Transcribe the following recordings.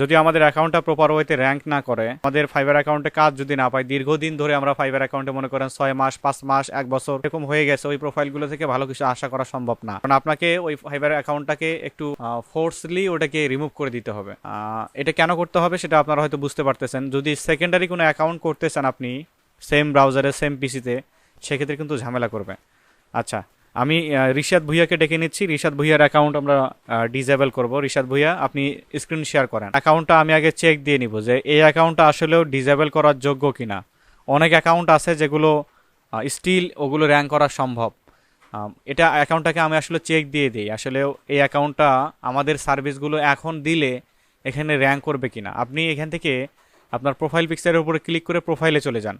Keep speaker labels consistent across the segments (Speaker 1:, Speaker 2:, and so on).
Speaker 1: যদি আমাদের অ্যাকাউন্টটা প্রপার ওয়েতে র্যাঙ্ক না করে, আমাদের ফাইবার অ্যাকাউন্টে কাজ যদি না পাই দীর্ঘদিন ধরে আমরা ফাইবার অ্যাকাউন্টে মনে করেন ছয় মাস, পাঁচ মাস, এক বছর এরকম হয়ে গেছে, ওই প্রোফাইলগুলো থেকে ভালো কিছু আশা করা সম্ভব না। কারণ আপনাকে ওই ফাইবার অ্যাকাউন্টটাকে একটু ফোর্সলি ওটাকে রিমুভ করে দিতে হবে। এটা কেন করতে হবে সেটা আপনারা হয়তো বুঝতে পারতেছেন। যদি সেকেন্ডারি কোনো অ্যাকাউন্ট করতে চান আপনি সেম ব্রাউজারে সেম পিসিতে সেক্ষেত্রে কিন্তু ঝামেলা করবে। আচ্ছা আমি রিশাদ ভুইয়াকে ডেকে নিচ্ছি। রিশাদ ভুইয়ার অ্যাকাউন্ট আমরা ডিজেবল করব। রিশাদ ভুইয়া, আপনি স্ক্রিন শেয়ার করেন। অ্যাকাউন্টটা আমি আগে চেক দিয়ে নিব যে এই অ্যাকাউন্টটা আসলেও ডিজেবল করার যোগ্য কিনা। অনেক অ্যাকাউন্ট আছে যেগুলো স্টিল ওগুলো র্যাঙ্ক করা সম্ভব। এটা অ্যাকাউন্টটাকে আমি আসলে চেক দিয়ে দিই। আসলে এই অ্যাকাউন্টটা আমাদের সার্ভিসগুলো এখন দিলে এখানে র্যাঙ্ক করবে কিনা। আপনি এখান থেকে আপনার প্রোফাইল পিকচারের উপরে ক্লিক করে প্রোফাইলে চলে যান।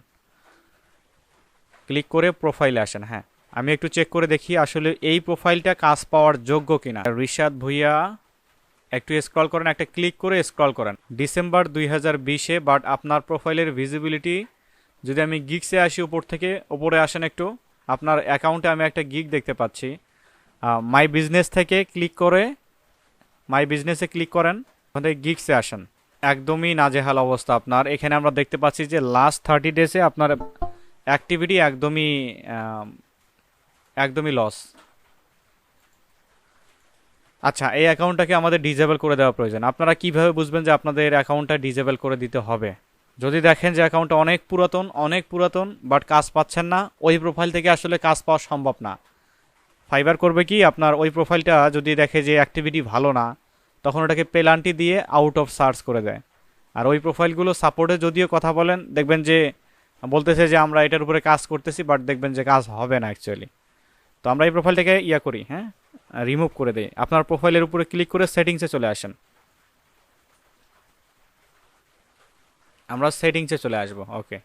Speaker 1: ক্লিক করে প্রোফাইলে আসেন হ্যাঁ। আমি একটু চেক করে দেখি আসলে এই প্রোফাইলটা কাজ পাওয়ার যোগ্য কিনা। রিশাদ ভুইয়া, একটু স্ক্রল করেন, একটা ক্লিক করে স্ক্রল করেন। ডিসেম্বর দুই হাজার বিশে বাট আপনার প্রোফাইলের ভিজিবিলিটি যদি আমি গিগসে আসি উপর থেকে, উপরে আসেন একটু, আপনার অ্যাকাউন্টে আমি একটা গিগ দেখতে পাচ্ছি। মাই বিজনেস থেকে ক্লিক করে মাই বিজনেসে ক্লিক করেন, ওখান থেকে গিগসে আসেন। একদমই নাজেহাল অবস্থা আপনার। এখানে আমরা দেখতে পাচ্ছি যে লাস্ট থার্টি ডেজে আপনার অ্যাক্টিভিটি একদমই একদমই লস আচ্ছা এই অ্যাকাউন্টটাকে আমাদের ডিজেবল করে দেওয়া প্রয়োজন। আপনারা কীভাবে বুঝবেন যে আপনাদের অ্যাকাউন্টটা ডিজেবল করে দিতে হবে? যদি দেখেন যে অ্যাকাউন্টটা অনেক পুরাতন অনেক পুরাতন বাট কাজ পাচ্ছেন না, ওই প্রোফাইল থেকে আসলে কাজ পাওয়া সম্ভব না। ফাইবার করবে কি? আপনার ওই প্রোফাইলটা যদি দেখে যে অ্যাক্টিভিটি ভালো না, তখন ওটাকে পেলান্টি দিয়ে আউট অফ সার্চ করে দেয়। আর ওই প্রোফাইলগুলো সাপোর্টে যদিও কথা বলেন, দেখবেন যে, বলতেছে যে আমরা এটার উপরে কাজ করতেছি বাট দেখবেন যে কাজ হবে না অ্যাকচুয়ালি তো আমরা এই প্রোফাইলটাকে ইয়া করি হ্যাঁ? রিমুভ করে দিই। আপনার প্রোফাইলের উপরে ক্লিক করে সেটিংসে চলে আসেন। আমরা সেটিংসে চলে আসব ওকে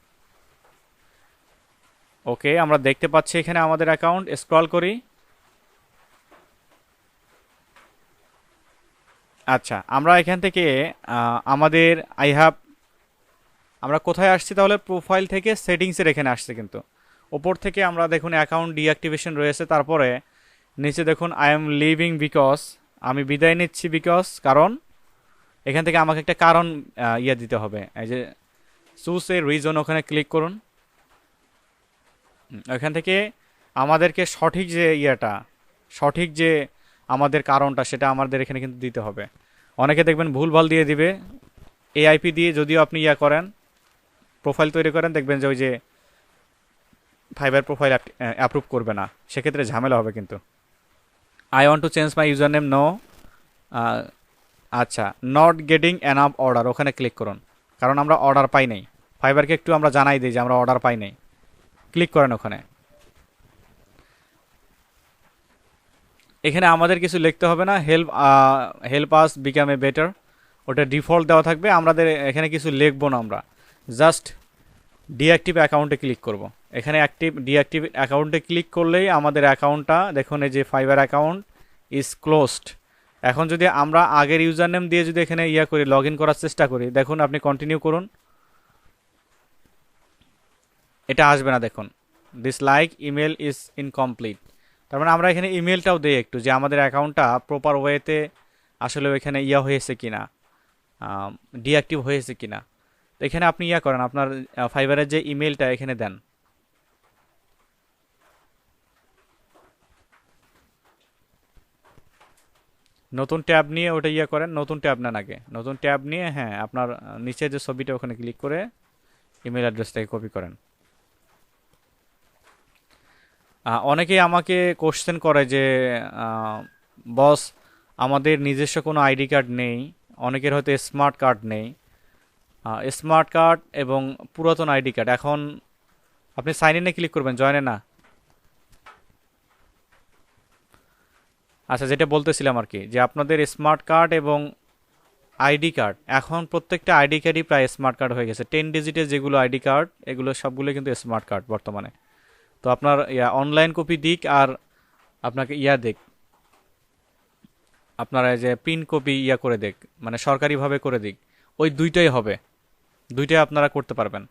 Speaker 1: ওকে আমরা দেখতে পাচ্ছি এখানে আমাদের অ্যাকাউন্ট স্ক্রল করি। আচ্ছা আমরা এখান থেকে আমাদের আই হ্যাভ আমরা কোথায় আসছি তাহলে? প্রোফাইল থেকে সেটিংসের এখানে আসছে কিন্তু। ওপর থেকে আমরা দেখুন অ্যাকাউন্ট ডিঅ্যাক্টিভেশন রয়েছে, তারপরে নিচে দেখুন আই এম লিভিং বিকজ আমি বিদায় নিচ্ছি বিকজ কারণ এখান থেকে আমাকে একটা কারণ ইয়ে দিতে হবে। এই যে চুজ এ রিজন ওখানে ক্লিক করুন। ওখান থেকে আমাদেরকে সঠিক যে ইয়েটা, সঠিক যে আমাদের কারণটা, সেটা আমাদের এখানে কিন্তু দিতে হবে। অনেকে দেখবেন ভুলভাল দিয়ে দিবে। এআইপি দিয়ে যদিও আপনি ইয়া করেন প্রোফাইল তৈরি করেন, দেখবেন যে ওই যে ফাইবার প্রোফাইল অ্যাপ্রুভ করবে না। সেক্ষেত্রে ঝামেলা হবে কিন্তু। I want to change my user name no আচ্ছা not getting an app order ওখানে ক্লিক করুন। কারণ আমরা অর্ডার পাই নাই। ফাইবারকে একটু আমরা জানাই দিই যে আমরা অর্ডার পাই নাই। ক্লিক করেন ওখানে। এখানে আমাদের কিছু লিখতে হবে না। Help help us become a better ওটা ডিফল্ট দেওয়া থাকবে। আমাদের এখানে কিছু লিখব না আমরা। জাস্ট ডিঅ্যাক্টিভ অ্যাকাউন্টে ক্লিক করব। এখানে অ্যাক্টিভ ডিঅ্যাক্টিভ অ্যাকাউন্টে ক্লিক করলেই আমাদের অ্যাকাউন্টটা দেখুন এই যে ফাইবার অ্যাকাউন্ট ইজ ক্লোজড এখন যদি আমরা আগের ইউজার নেম দিয়ে যদি এখানে ইয়া করি লগ করার চেষ্টা করি, দেখুন আপনি কন্টিনিউ করুন। এটা আসবে না, দেখুন। This like email is incomplete তার মানে আমরা এখানে ইমেলটাও দিই একটু, যে আমাদের অ্যাকাউন্টটা প্রপার ওয়েতে আসলে এখানে ইয়া হয়েছে কিনা ডিঅ্যাক্টিভ হয়েছে কিনা। তো এখানে আপনি ইয়া করেন, আপনার ফাইবারের যে ইমেলটা এখানে দেন। নতুন ট্যাব নিয়ে ওটা ইয়া করেন, নতুন ট্যাব নেন আগে। নতুন ট্যাব নিয়ে হ্যাঁ আপনার নিচে যে ছবিটা ওখানে ক্লিক করে ইমেল অ্যাড্রেসটাকে কপি করেন। অনেকেই আমাকে কোশ্চেন করে যে বস আমাদের নিজস্ব কোনো আইডি কার্ড নেই, অনেকের হয়তো স্মার্ট কার্ড নেই। স্মার্ট কার্ড এবং পুরাতন আইডি কার্ড এখন আপনি সাইন ইনে ক্লিক করবেন জয়েনে না। আচ্ছা যেটা বলতেছিলাম আর কি, যে আপনাদের স্মার্ট কার্ড এবং আইডি কার্ড এখন প্রত্যেকটা আইডি কার্ডই প্রায় স্মার্ট কার্ড হয়ে গেছে। টেন ডিজিটের যেগুলো আইডি কার্ড এগুলো সবগুলো কিন্তু স্মার্ট কার্ড বর্তমানে। তো আপনার ইয়া অনলাইন কপি দিক আর আপনাকে ইয়া দেখ আপনারা যে প্রিন্ট কপি ইয়া করে দেখ মানে সরকারিভাবে করে দিক। ওই দুইটাই হবে। দুইটাই আপনারা করতে পারবেন।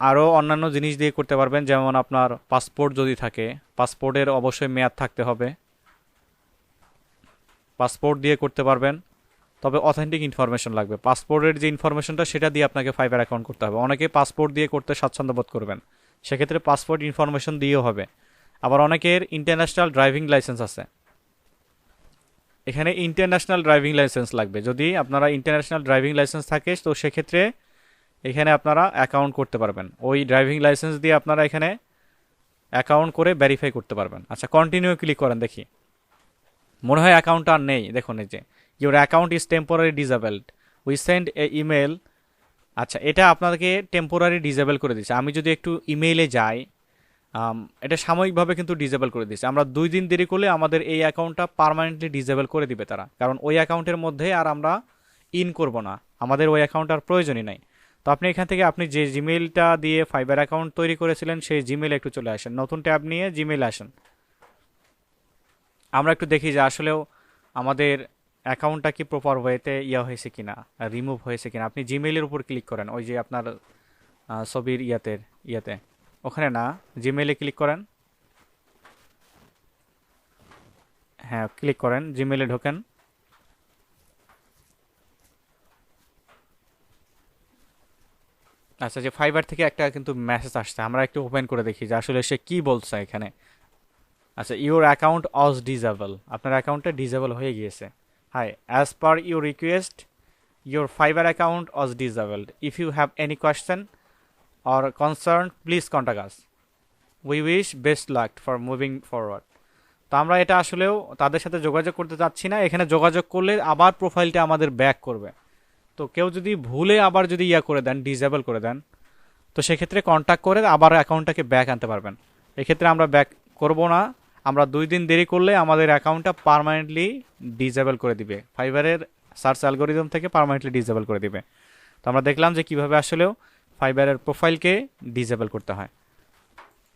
Speaker 1: আরও অন্যান্য জিনিস দিয়ে করতে পারবেন, যেমন আপনার পাসপোর্ট যদি থাকে, পাসপোর্টের অবশ্যই মেয়াদ থাকতে হবে। পাসপোর্ট দিয়ে করতে পারবেন, তবে অথেন্টিক ইনফরমেশন লাগবে। পাসপোর্টের যে ইনফরমেশনটা, সেটা দিয়ে আপনাকে ফাইবার অ্যাকাউন্ট করতে হবে। অনেকে পাসপোর্ট দিয়ে করতে স্বাচ্ছন্দ্য বোধ করবেন, সেক্ষেত্রে পাসপোর্ট ইনফরমেশন দিয়েও হবে। আবার অনেকের ইন্টারন্যাশনাল ড্রাইভিং লাইসেন্স আছে। এখানে ইন্টারন্যাশনাল ড্রাইভিং লাইসেন্স লাগবে। যদি আপনারা ইন্টারন্যাশনাল ড্রাইভিং লাইসেন্স থাকে, তো সেক্ষেত্রে এখানে আপনারা অ্যাকাউন্ট করতে পারবেন। ওই ড্রাইভিং লাইসেন্স দিয়ে আপনারা এখানে অ্যাকাউন্ট করে ভেরিফাই করতে পারবেন। আচ্ছা কন্টিনিউ ক্লিক করেন, দেখি। মনে হয় অ্যাকাউন্ট আর নেই। দেখুন এই যে your account is temporary disabled we send a email আচ্ছা এটা আপনাকে টেম্পোরারি ডিসেবল করে দিচ্ছে। আমি যদি একটু ইমেইলে যাই এটা সাময়িকভাবে কিন্তু ডিজেবল করে দিচ্ছে আমরা দুই দিন দেরি করলে আমাদের এই অ্যাকাউন্টটা পার্মানেন্টলি ডিসেবল করে দিবে তারা। কারণ ওই অ্যাকাউন্টের মধ্যে আর আমরা ইন করব না। আমাদের ওই অ্যাকাউন্ট আর প্রয়োজনই নাই। তো আপনি এখান থেকে আপনি যে জিমেলটা দিয়ে ফাইবার অ্যাকাউন্ট তৈরি করেছিলেন, সেই জিমেইলে একটু চলে আসেন। নতুন ট্যাব নিয়ে জিমেইল আসেন। আমরা একটু দেখি যে আসলেও আমাদের অ্যাকাউন্টটা কি প্রপার ওয়েতে ইয়া হয়েছে কিনা রিমুভ হয়েছে কিনা। আপনি জিমেলের উপর ক্লিক করেন, ওই যে আপনার ছবির ইয়াতে ইয়াতে। ওখানে না জিমেইলে ক্লিক করেন। হ্যাঁ ক্লিক করেন জিমেইলে ঢোকেন। আচ্ছা যে ফাইবার থেকে একটা কিন্তু মেসেজ আসছে, আমরা একটু ওপেন করে দেখি যে আসলে সে কি বলছে এখানে। আচ্ছা ইউর অ্যাকাউন্ট অজ ডিজেবল আপনার অ্যাকাউন্টটা ডিজেবল হয়ে গিয়েছে। Hi as per your request your Fiverr account was disabled if you have any question or concern please contact us we wish best luck for moving forward তো আমরা এটা আসলেও তাদের সাথে যোগাযোগ করতে চাচ্ছি না। এখানে যোগাযোগ করলে আবার প্রোফাইলটা আমাদের ব্যাক করবে। তো কেউ যদি ভুলে আবার যদি ইয়া করে দেন ডিজেবল করে দেন, তো সেক্ষেত্রে কন্ট্যাক্ট করে আবার অ্যাকাউন্টটাকে ব্যাক আনতে পারবেন। এক্ষেত্রে আমরা ব্যাক করব না। আমরা দুই দিন দেরি করলে আমাদের অ্যাকাউন্টটা পার্মানেন্টলি ডিজেবল করে দিবে। ফাইবারের সার্চ অ্যালগোরিদম থেকে পার্মানেন্টলি ডিজেবল করে দিবে। তো আমরা দেখলাম যে কীভাবে আসলেও ফাইবারের প্রোফাইলকে ডিজেবল করতে হয়।